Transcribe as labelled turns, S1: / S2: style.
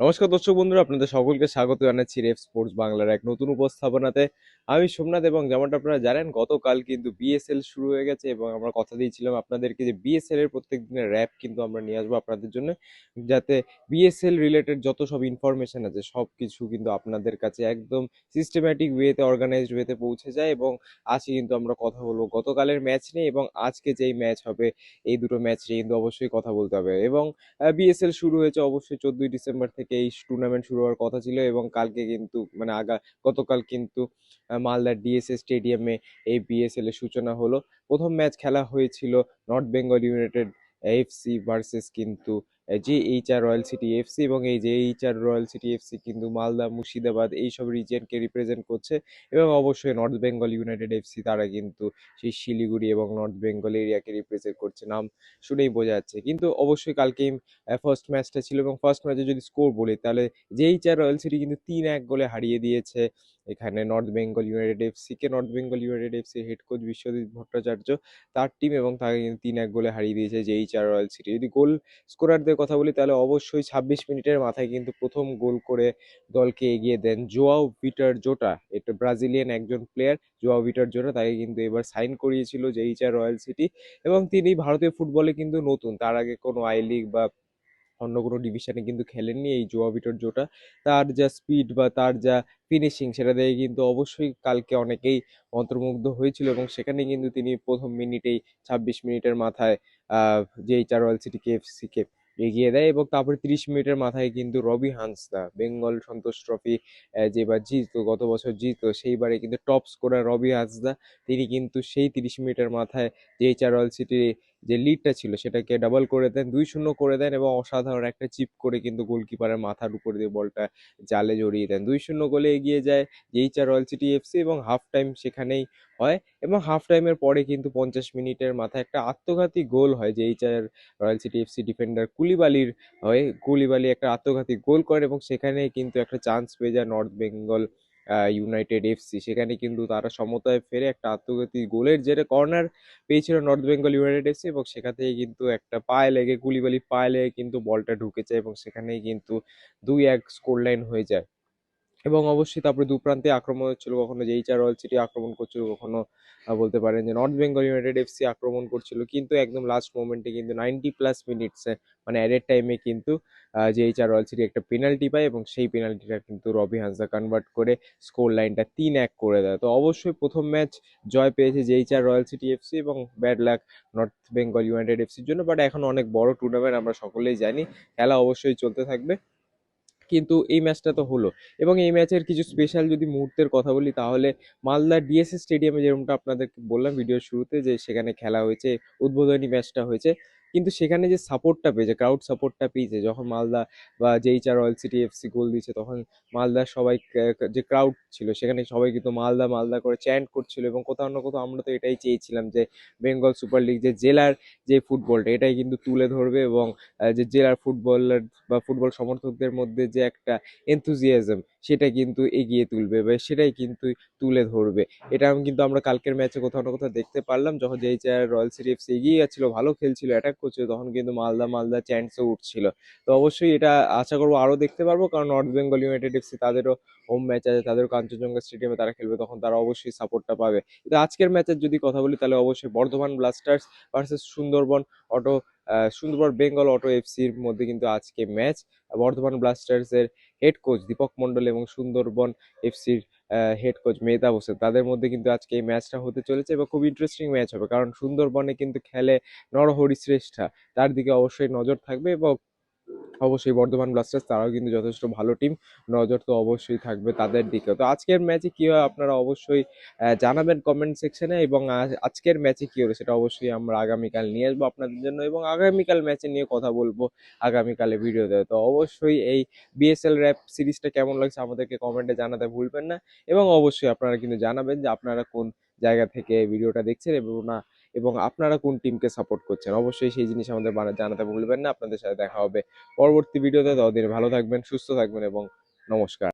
S1: নমস্কার দর্শক বন্ধুরা, আপনাদের সকলকে স্বাগত জানাচ্ছি রেফ স্পোর্টস বাংলার এক নতুন উপস্থাপনাতে। আমি সোমনাথ এবং যেমনটা আপনারা জানেন, গতকাল কিন্তু বিএসএল শুরু হয়ে গেছে এবং আমরা কথা দিয়েছিলাম আপনাদেরকে যে বিএসএল এর প্রত্যেক দিনের র্যাপ কিন্তু আমরা নিয়ে আসব আপনাদের জন্য, যাতে বিএসএল রিলেটেড যত সব ইনফরমেশন আছে, সব কিছু কিন্তু আপনাদের কাছে একদম সিস্টেম্যাটিক ওয়েতে অর্গানাইজড ওয়েতে পৌঁছে যায় এবং আজকে কিন্তু আমরা কথা বলব গতকালের ম্যাচ নিয়ে এবং আজকে যেই ম্যাচ হবে, এই দুটো ম্যাচ নিয়ে কিন্তু অবশ্যই কথা বলতে হবে এবং বিএসএল শুরু হয়েছে অবশ্যই চোদ্দই ডিসেম্বর থেকে এই টুর্নামেন্ট শুরু হওয়ার কথা ছিল এবং কালকে কিন্তু মানে আগা, গতকাল কিন্তু মালদার ডিএসএ স্টেডিয়ামে এই বিএসএল এর সূচনা হলো। প্রথম ম্যাচ খেলা হয়েছিল north Bengal united FC versus কিন্তু যে H R royal city FC এবং এই যে H R royal city FC কিন্তু মালদা, মুর্শিদাবাদ এইসব রিজিয়নকে রিপ্রেজেন্ট করছে এবং অবশ্যই নর্থ বেঙ্গল ইউনাইটেড এফসি তারা কিন্তু সেই শিলিগুড়ি এবং নর্থ বেঙ্গল এরিয়াকে রিপ্রেজেন্ট করছে। নাম শুনেই বোঝা যাচ্ছে। কিন্তু অবশ্যই কালকেই ফার্স্ট ম্যাচটা ছিল এবং ফার্স্ট ম্যাচে যদি স্কোর বলি, তাহলে যে এইচ আর রয়্যাল সিটি কিন্তু তিন এক গোলে হারিয়ে দিয়েছে। এখানে নর্থ বেঙ্গল ইউনাইটেড এফসি কে north Bengal united FC head coach Biswajit Bhattacharya তার টিম এবং তাকে কিন্তু তিন এক গোলে হারিয়ে দিয়েছে যেই চার রয়্যাল সিটি যদি গোল স্কোরারদের কথা বলি তাহলে অবশ্যই ছাব্বিশ মিনিটের মাথায় কিন্তু প্রথম গোল করে দলকে এগিয়ে দেন জোয়াও ভিটার জোটা এটা ব্রাজিলিয়ান একজন প্লেয়ার জোয়াও ভিটার জোটা তাকে কিন্তু এবার সাইন করিয়েছিল যেই চার রয়্যাল সিটি এবং তিনি ভারতীয় ফুটবলে কিন্তু নতুন। তার আগে কোনো আই লিগ বা অন্য কোনো ডিভিশনে কিন্তু খেলেননি এই জোয়া ভিটর জোটা তার যা স্পিড বা তার যা ফিনিশিং সেটা দেখে কিন্তু অবশ্যই কালকে অনেকেই অন্তর্মুগ্ধ হয়েছিল এবং সেখানে কিন্তু তিনি প্রথম মিনিটেই ছাব্বিশ মিনিটের মাথায় যেই চার রয়্যাল সিটি কেএফসিকে এগিয়ে দেয় এবং তারপরে তিরিশ মিনিটের মাথায় কিন্তু রবি হান্সদা, বেঙ্গল সন্তোষ ট্রফি যেবার জিততো গত বছর জিততো সেইবারে কিন্তু টপ স্কোরার রবি হান্সদা। তিনি কিন্তু সেই তিরিশ মিনিটের মাথায় যেই চার রয়্যাল সিটির যে লিডটা ছিল সেটাকে ডাবল করে দেন, দুই শূন্য করে দেন এবং অসাধারণ একটা চিপ করে কিন্তু গোলকিপারের মাথার উপর দিয়ে বলটা জালে জড়িয়ে দেন। দুই শূন্য গোলে এগিয়ে যায় H R royal city FC এবং হাফ টাইম সেখানেই হয় এবং হাফ টাইমের পরে কিন্তু পঞ্চাশ মিনিটের মাথায় একটা আত্মঘাতী গোল হয় যে H R royal city FC defender কুলিবালির হয় কুলিবালি একটা আত্মঘাতী গোল করে এবং সেখানে কিন্তু একটা চান্স পেয়ে যায় নর্থ বেঙ্গল ইউনাইটেড এফসি সেখানে কিন্তু তারা সমতায় ফেরে একটা আত্মঘাতী গোলের জেরে কর্নার পেয়েছিল নর্থ বেঙ্গল ইউনাইটেড এফসি এবং সেখান থেকে কিন্তু একটা পায়ে লেগে গুলিগুলি পায়ে লেগে কিন্তু বলটা ঢুকে যায় এবং সেখানেই কিন্তু দুই এক স্কোর লাইন হয়ে যায়। এবং অবশ্যই তারপরে দু প্রান্তে আক্রমণ হচ্ছিল, কখনো যেইচ আর রয়্যাল সিটি আক্রমণ করছিল, কখনো বলতে পারেন যে নর্থ বেঙ্গল ইউনাইটেড এফসি আক্রমণ করছিল, কিন্তু একদম লাস্ট মোমেন্টে কিন্তু নাইনটি প্লাস মিনিটসে মানে অ্যাডের টাইমে কিন্তু যেইচ আর রয়্যাল সিটি একটা পেনাল্টি পায় এবং সেই পেনাল্টিটা কিন্তু রবি হান্সদা কনভার্ট করে স্কোর লাইনটা তিন এক করে দেয়। তো অবশ্যই প্রথম ম্যাচ জয় পেয়েছে H R royal city FC এবং bad luck north Bengal united এফসির জন্য বাট এখন অনেক বড় টুর্নামেন্ট আমরা সকলেই জানি, খেলা অবশ্যই চলতে থাকবে। কিন্তু এই ম্যাচটা তো হলো। এবং এই ম্যাচের কিছু স্পেশাল যদি মুহূর্তের কথা বলি, তাহলে মালদা ডিএসএস স্টেডিয়ামে যেরকমটা আপনাদেরকে বললাম ভিডিওর শুরুতে যে সেখানে খেলা হয়েছে, উদ্বোধনী ম্যাচটা হয়েছে। কিন্তু সেখানে যে সাপোর্টটা পেয়েছে ক্রাউড সাপোর্টটা পেয়েছে, যখন মালদা বা যেই চার রয়্যাল সিটি এফসি গোল দিয়েছে, তখন মালদার সবাই যে ক্রাউড ছিল, সেখানে সবাই কিন্তু মালদা মালদা করে চ্যান্ট করছিল এবং কোথাও না কোথাও আমরা তো এটাই চেয়েছিলাম যে বেঙ্গল সুপার লিগ যে জেলার যে ফুটবলটা এটাই কিন্তু তুলে ধরবে এবং যে জেলার ফুটবলার বা ফুটবল সমর্থকদের মধ্যে যে একটা এনথুজিয়াজম সেটা কিন্তু এগিয়ে তুলবে বা সেটাই কিন্তু তুলে ধরবে। এটা কিন্তু আমরা কালকের ম্যাচে কোথাও না কোথাও দেখতে পারলাম। যখন যেই চেয়ার রয়্যাল সিটি এফসি এগিয়ে যাচ্ছিল, ভালো খেলছিল অ্যাটাক করছিল, তখন কিন্তু মালদা মালদা চ্যান্সও উঠছিল। তো অবশ্যই এটা আশা করব আরও দেখতে পারব। কারণ নর্থ বেঙ্গল ইউনাইটেড এফসি তাদেরও হোম ম্যাচ আছে, তাদেরও কাঞ্চনজঙ্ঘা স্টেডিয়ামে তারা খেলবে, তখন তারা অবশ্যই সাপোর্টটা পাবে। কিন্তু আজকের ম্যাচের যদি কথা বলি, তাহলে অবশ্যই Bardhaman blasters versus Sundarban auto Sundarban, Bengal auto এফসির মধ্যে কিন্তু আজকে ম্যাচ বর্ধমান ব্লাস্টার্সের হেড কোচ দীপক মণ্ডল এবং সুন্দরবন এফসির হেড কোচ মেহতাব হোসেন, তাদের মধ্যে কিন্তু আজকে এই ম্যাচটা হতে চলেছে এবং খুব ইন্টারেস্টিং ম্যাচ হবে। কারণ সুন্দরবনে কিন্তু খেলে নরহরি শ্রেষ্ঠা, তার দিকে অবশ্যই নজর থাকবে এবং অবশ্যই বর্ধমান ব্লাস্টার্স তারাও কিন্তু যথেষ্ট ভালো টিম নজর তো অবশ্যই থাকবে তাদের দিকে তো আজকের ম্যাচে কি হয় আপনারা অবশ্যই জানাবেন কমেন্ট সেকশনে এবং আজ- আজকের ম্যাচে কী হলো সেটা অবশ্যই আমরা আগামীকাল নিয়ে আসব আপনাদের জন্য এবং আগামীকাল ম্যাচে নিয়ে কথা বলব আগামীকালে ভিডিও দেয় তো অবশ্যই এই বিএসএল র্যাপ সিরিজটা কেমন লাগছে আমাদেরকে কমেন্টে জানাতে ভুলবেন না এবং অবশ্যই আপনারা কিন্তু জানাবেন যে আপনারা কোন জায়গা থেকে ভিডিওটা দেখছেন এবং না এবং আপনারা কোন টিমকে সাপোর্ট করছেন? অবশ্যই সেই জিনিস আমাদের জানাতে ভুলবেন না। আপনাদের সাথে দেখা হবে পরবর্তী ভিডিওতে ততদিন ভালো থাকবেন, সুস্থ থাকবেন এবং নমস্কার।